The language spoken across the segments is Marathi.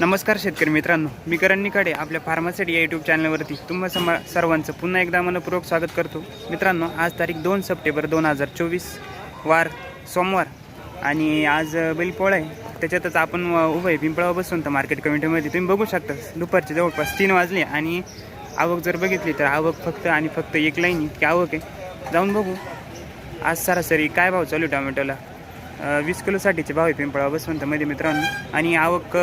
नमस्कार शेतकरी मित्रांनो मी करण निकाडे आपल्या फार्मासिटी या यूट्यूब चॅनलवरती तुम्हा समा सर्वांचं पुन्हा एकदा मनपूर्वक स्वागत करतो. मित्रांनो आज तारीख दोन सप्टेंबर दोन हजार चोवीस वार सोमवार आणि आज बैलपोळा आहे. त्याच्यातच आपण अ, उभं आहे पिंपळावर बसून तर मार्केट कमिटीमध्ये तुम्ही बघू शकता. दुपारचे जवळपास तीन वाजले आणि आवक जर बघितली तर आवक फक्त आणि फक्त एक लाईन इतकी आवक आहे. जाऊन बघू. आज सरासरी काय भाव चालू आहे टोमॅटोला? वीस किलोसाठीचे भाव आहे पिंपळा बसवंतमध्ये मित्रांनो. आणि आवक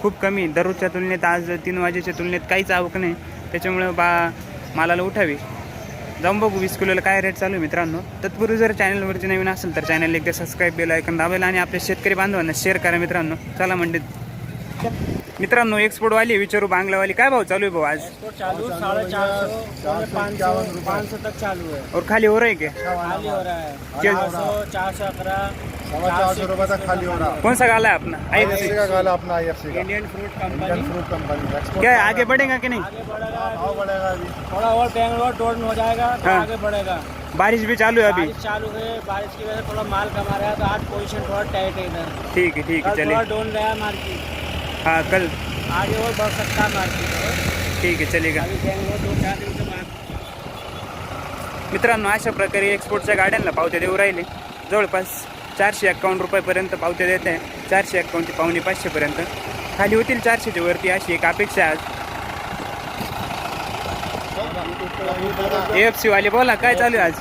खूप कमी दररोजच्या तुलनेत आज तीन वाजेच्या तुलनेत काहीच आवक नाही. त्याच्यामुळं बा मालाला उठावी. जाऊन बघू वीस किलोला काय रेट चालू आहे मित्रांनो. तत्पूर्वी जर चॅनलवरती नवीन असेल तर चॅनल एकदा सबस्क्राईब बेल ऐकून दाबायला आणि आपल्या शेतकरी बांधवांना शेअर करा मित्रांनो. चला म्हणजे मित्रांनो एक्सपोर्टवाली विचारू बांगलावाली. काय भाव चालू आहे भाऊ आज? तो चालू साढ़े चार सौ पौने पाँच सौ पाँच सौ तक चालू है और खाली हो रहा है क्या? खाली हो रहा है. क्या- चार सौ चार सौ अकरा सवा चार सौ रुपये तक खाली हो रहा कौन सा गाला है अपना? आई आई का। गाला अपना आई का. Indian fruit Indian company fruit company export क्या है, आगे बढ़ेगा कि नहीं? आगे बढ़ेगा। भाव बढ़ेगा अभी. थोड़ा और बेंगलोर टोर्न हो जाएगा तो हाँ। आगे बढ़ेगा। बारिश भी चालू है अभी। बारिश चालू है बारिश की वजह से थोड़ा माल कमा रहा है तो आज पोजीशन थोड़ा टाइट है इधर। ठीक है ठीक है कल चलिए। थोड़ा डोन रहा है मार्केट हाँ कल। आगे और बढ़ सकता है मार्केट ठीक आहे चलेगा। मित्रांनो अशा प्रकारे एक्सपोर्टच्या गाड्यांना पावत्या देऊ राहिले. जवळपास चारशे एक्कावन्न रुपयापर्यंत पावत्या देत आहे. चारशे एक्कावन्न ते पावणे पाचशेपर्यंत. खाली होतील चारशेच्या वरती अशी एक अपेक्षा आज ए एफ सीवाले बोला काय चालू आहे आज?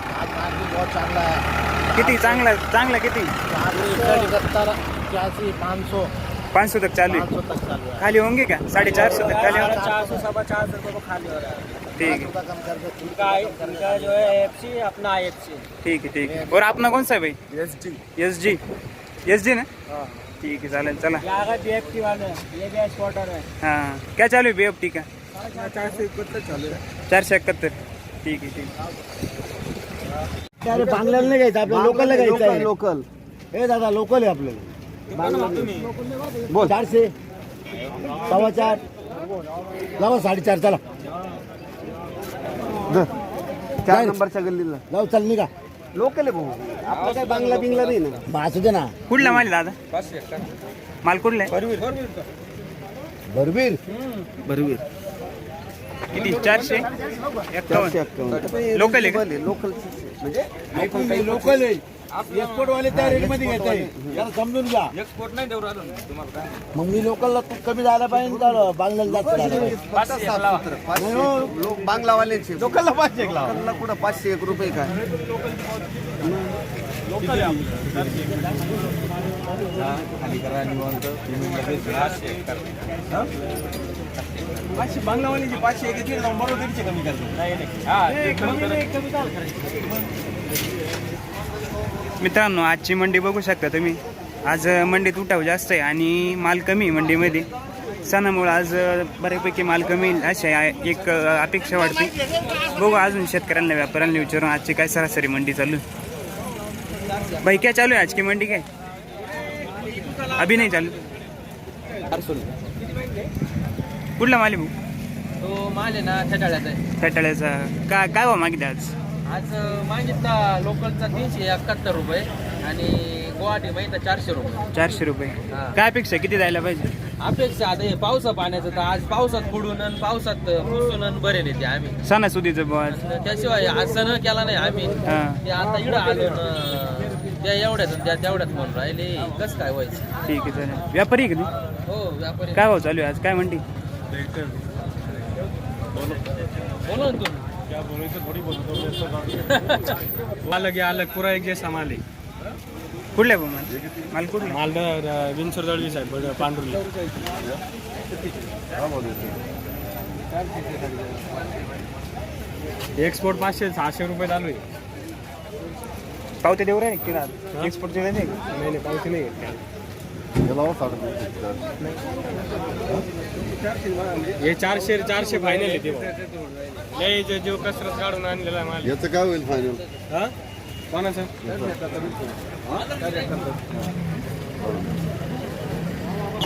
है किती? चांगला चांगला किती? इकहत्तर इक्यासी पाँच सौ तक चालू सौ है। खाली होंगे क्या? साढ़े चार सौ तक खाली होंगे। चार सौ सवा चार सौ रुपये को खाली हो रहा है। ठीक है। इनका जो है एफ़ सी अपना आई एफ़ सी ठीक है ठीक है। और अपना कौन सा है भाई? एस जी एस जी ना? ठीक है चालेल चला। बी एफ़ टी वाले ये भी एक्सपोर्टर है। हाँ। क्या चालू है बी एफ़ टी का? चार सौ इकहत्तर चालू है। चारशे एकाहत्तर ठीक आहे ठीक अरे बांगल्याला नाही घ्यायचं आपल्याला लोकलला घ्यायचं लोकल हे दादा लोकल आहे आपल्याला बोल. चारशे. सव्वा चार. लावा साडेचार चला. चार नंबरच्या गल्लीला. जाऊ चल निघा. लोकल आहे भाऊ. आपलं काय बांगला बिंगला नाही. ना मग असू दे ना. कुठला माल आहे दादा? माल कुठला आहे? भरवीर. बरोबर किती? चारशे? एक्कावन्न लोकल आहे का? लोकल म्हणजे लोकल आहे. एक्सपोर्ट वाले त्या रेटमध्ये घेत आहे जरा समजून घ्या. एक्सपोर्ट नाही देऊ राहिलो मग मी लोकलला तू कमी जायला पाहिजे तर बांगल्याला जास्त जायला पाहिजे. नाही हो. लोक बांगलावाल्यांचे. लोकलला पाचशे एक लावा. लोकलला कुठं पाचशे एक रुपये काय? पाचशे बांगलावाल्याची पाचशे एक एक नंबर दीडशे कमी मित्रांनो आजची मंडी बघू शकता तुम्ही. आज मंडीत उठाव जास्त आहे आणि माल कमी आहे मंडीमध्ये. सणामुळे आज बऱ्यापैकी माल कमी येईल अशी एक अपेक्षा वाटते बघू अजून शेतकऱ्यांना व्यापाऱ्यांना विचारून आजची काय सरासरी मंडी चालू आहे. भाई क्या चालू आहे आज की मंडी काय? अभी नाही चालू. कुठला माल आहे भाऊ? तो माल आहे ना छटाळ्याचा आहे. फेटाळ्याचा का काय भाव मागितला आज? आज मागितला लोकलचा तीनशे एकाहत्तर रुपये आणि गुवाहाटी माहिती चारशे रुपये. चारशे रुपये. हा. काय अपेक्षा किती जायला पाहिजे? अपेक्षा आता हे पावसा पाण्याचं तर आज पावसात बुडून आणि पावसात पुसून आणि बरेल येते आम्ही. सणासुदीचं आणि त्याशिवाय आज सण केला नाही आम्ही. हा. ते आता इकडं आलो ना त्या एवढ्यात आणि त्या तेवढ्यात म्हणून राहिले. कसं काय व्हायचं? ठीक आहे चालेल. व्यापारी आहे का तू? हो व्यापारी. काय भाव चालू आहे आज? काय म्हणते? बोला ना तुम्ही. अलग है। अलग पूरा एक जैसा माल है। कुठला माल? माल कुठला? माल विंचर दळवी साहेब पांढरुली. एक्सपोर्ट पाचशे सहाशे रुपये चालू आहे. पावते देऊ राहिले की रात एक्सपोर्ट देऊ राहिले नाही नाही पावती नाही हे चारशे चारशे फायनल आहे ते. लय जो- जो कसरत काढून आणलेला माल याचं काय होईल फायनल हा? कोणाचं?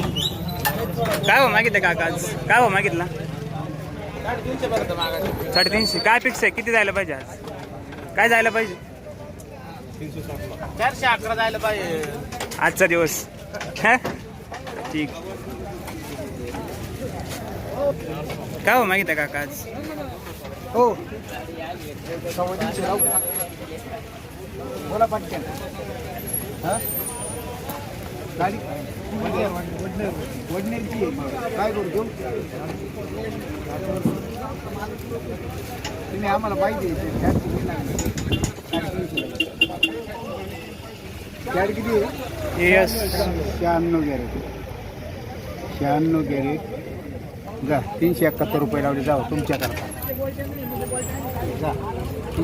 काय भाव मागितलं काका आज? काय भाव मागितला? साडेतीनशे. काय अपेक्षा आहे? किती जायला पाहिजे आज? काय जायला पाहिजे? चारशे अकरा जायला पाहिजे. आजचा दिवस. हा? ठीक. काय हो मागितलं काका आज? हो. बोला पटकन. हा? गाडी वडनेरची काय करू देऊ? तुम्ही आम्हाला पाहिजे कॅड किती आहे? येस शहाण्णव कॅरेट. शहाण्णव कॅरेट. जा तीनशे एकाहत्तर रुपये लावले जाऊ तुमच्याकरता.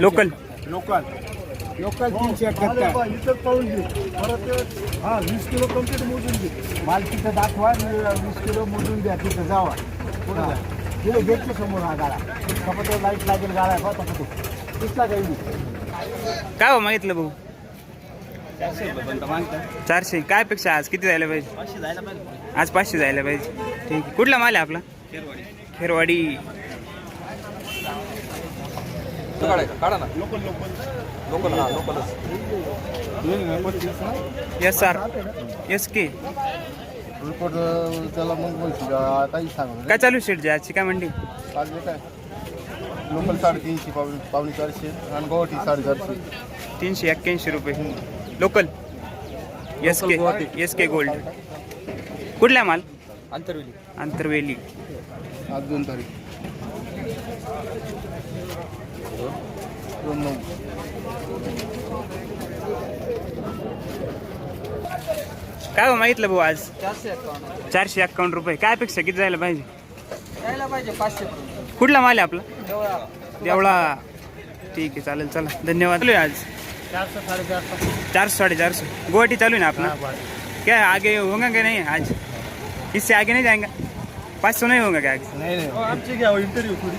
लोकल. लोकल. लोकल तीनशे एकाहत्तर. इथं पाहून घे. परत हा वीस किलो कंप्लीट मोजून घे. माल तिथं दाखवा आणि वीस किलो मोजून द्या तिथं जावा. पुढं जा. तिथे समोर हा गाळा कपट लाइट लागेल गाळा आहे बघा तो दिसला काही नाही काय हो मागितलं भाऊ? चारशे काय पेक्षा आज? किती जायला पाहिजे? आज पाचशे जायला पाहिजे. ठीक आहे. कुठला माल आहे आपला? Kherwadi. S R S K. Report त्याला मग काही सांग काय चालू शेटची आजची काय म्हणली चालले काय? लोकल साडेतीनशे पावणे पावणे चारशे आणि गुवाहाटी साडेचारशे. तीनशे एक्क्याऐंशी रुपये. Local? S K S K gold. कुठला माल? अंतरवेली. आंतरवेली आज दोन तारीख. काय हो मागितलं भाऊ आज? चारशे एकावन्न. चारशे एक्कावन्न रुपये. काय अपेक्षा? किती जायला पाहिजे? यायला पाहिजे पाचशे कुठला माल आहे आपला? तेवढा देवळा ठीक आहे चालेल चला. धन्यवाद. चालू आहे आज. चारशे साडेचारशे. चारशे साढ़े चार सौ गुवाहाटी चालू है ना अपना क्या आगे होगा क्या नहीं आज? इससे आगे नहीं जाएंगे पाँच सौ नहीं होगा क्या? आगे नाही. नाही आमची घ्या इंटरव्ह्यू थोडी.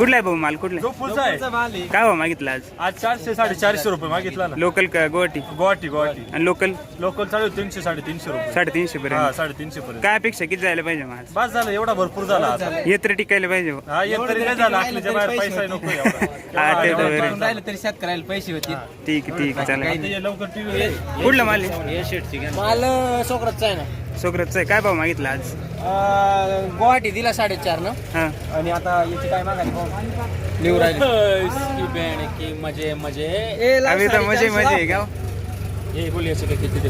कुठला आहे भाऊ माल? कुठला जो पुढचा आहे. माल आहे. काय भाऊ मागितलं आज? आज चारशे साडेचारशे रुपये मागितला ना. लोकल का गुवाहाटी? गुवाहाटी गुवाहाटी. आणि लोकल लोकल चालू आहे तीनशे साडेतीनशे रुपये. साडेतीनशे हा पर्यंत साडेतीनशे पर्यंत. काय अपेक्षा? किती जायला पाहिजे आज? बस झालं एवढा भरपूर झाला आता हे तर टिकायला पाहिजे भाऊ. हा येत तरी काय झालं आपल्याच्या बाहेर पैसा नको एवढा. हा, ते तर एवढा बरं. करून राहिलं तरी शेतकऱ्याला पैसे होतील. ठीक आहे ठीक आहे चालेल. ते लवकर टीव्ही कुठला माल आहे? माल सोकरच आहे ना. सोकरतचं आहे. काय भाऊ मागितलं आज? गुवाहाटी दिला साडेचार ना. हा. आणि आता याची काय लिहू राहिले. की मजे मजे. आम्ही तर मजे मजे आहे का हो? हे बोलिये किती ते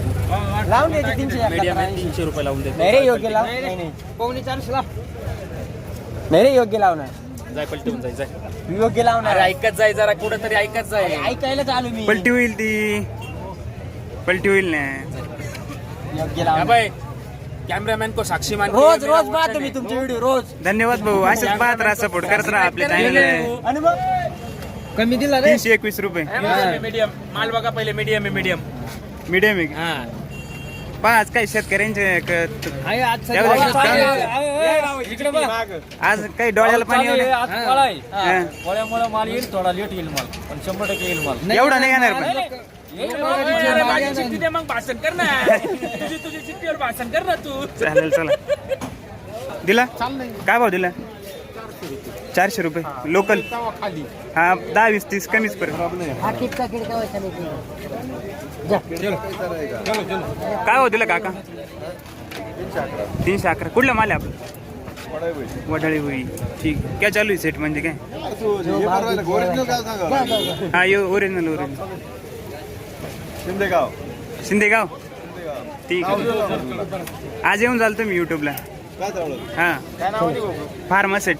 लावून द्यायचे तीनशे मीडियम आहे तीनशे रुपये लावून देतो. नाही रे योग्य लाव. नाही नाही. पावणे चारशे लाव. नाही रे योग्य लावणार. जाय पलटून जाय जाय. योग्य लावणार. ऐकत जाय जरा कुठं तरी ऐकत जाय. ऐकायला चालू मी. पलटी होईल ती. पलटी होईल ना. योग्य लावणार बाय कॅमेरामॅन को साक्षी मान रोज रोज पाहतो मी तुमचे व्हिडिओ रोज. धन्यवाद भाऊ. असेच पाहत राहा सपोर्ट करत राहा आपल्या चॅनल आणि मग? कमी दिला रे. तीनशे एकवीस रुपये. मीडियम माल बघा पहिले मीडियम आहे मीडियम मीडियम आहे का? हा. पहा आज काही शेतकऱ्यांचे क- आहे आज त्या वेळेस इकडे बघ. आज काही डोळ्याला पाणी आलं आज फळ आहे. हा. फळ्यामुळे माल येईल थोडा लेट येईल माल. पण शंभर टक्के येईल माल. एवढा नाही येणार पण. मग भाषण कर ना. तुझी तुझी चिठ्ठीवर भाषण कर ना तू. चालेल चला दिला? काय भाव दिला? चारशे रुपये. लोकल. खाली. हा दहा वीस तीस कमीच पर्यंत हा किटका किडका व्हायचा काय भाव दिला काका? तीनशे अकरा. कुठला माल आहे आपला? वडाळी. होई ठीक. काय चालू आहे सेट म्हणजे काय? ओरिजिनल काय सांगा? हा यो ओरिजिनल ओरिजिनल शिंदेगाव. शिंदेगाव? ठीक आहे. आज येऊन जाल तुम्ही युट्यूबला हा. फार्मासेट.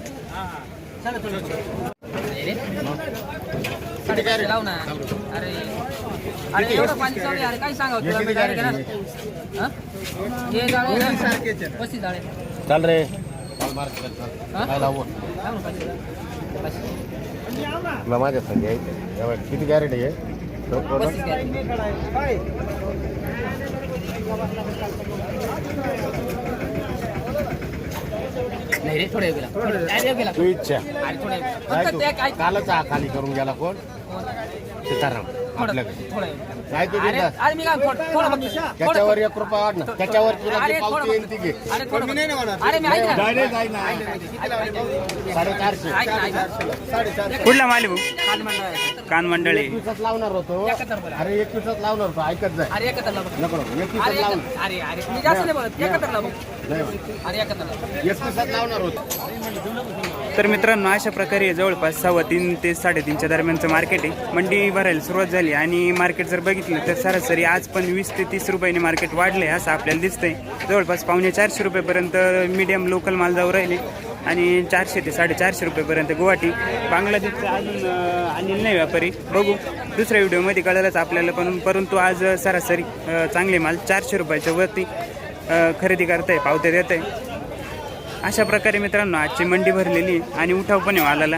चालू रे. माझ्या संग किती गॅरेंटी आहे. नाही रे थोडं गेला थोडं गेला? तू इच्छा. अरे थोडं काय फक्त तू? ते काय कालच हा खाली करून गेला कोण? सीताराम. थोडं आपल्याकडे. थोडं. काय तू अरे देणार? अरे मी काय थोडं थोडं फक्त त्याच्यावर एक रुपया वाढ ना. त्याच्यावर तुला अरे जी थोडं पावती येईल फक्त. ती घे. अरे थोडं फक्त. अरे मी ऐक ना डायरेक्ट आहे ना ऐक ना, ऐक ना. साडेचारशे. ऐक ना, ऐक ना. कुठला माल आहे भाऊ? कान मंडळ एकवीसच लावणार होतो. एकत्र बोला. अरे एकवीसच लावणार होतो. ऐकत जाय. अरे एकत्र लाव. नको. नको एकवीसच अरे लावून एकत्र- अरे अरे. मी जास्त नाही बोलत. एकत्र लाव. नाही अरे एकत्र लाव. एकवीसच लावणार होतो. तर मित्रांनो अशा प्रकारे जवळपास सव्वा तीन ते साडेतीनच्या दरम्यानचं मार्केट आहे. मंडी भरायला सुरुवात झाली आणि मार्केट जर बघितलं तर सरासरी आज पण वीस ते तीस रुपयाने मार्केट वाढले असं आपल्याला दिसतंय. जवळपास पावणे चारशे रुपयेपर्यंत मीडियम लोकल माल जाऊ राहिले आणि चारशे ते साडेचारशे रुपयेपर्यंत गुवाहाटी. बांगलादेशचं अजून अं, नाही व्यापारी. बघू दुसऱ्या व्हिडिओमध्ये कळलंच आपल्याला पण परंतु आज सरासरी चांगले माल चारशे रुपयाच्या वरती खरेदी करताय पावते देत आहे अशा प्रकारे मित्रांनो आजची मंडी भरलेली आणि उठाव पण आहे मालाला.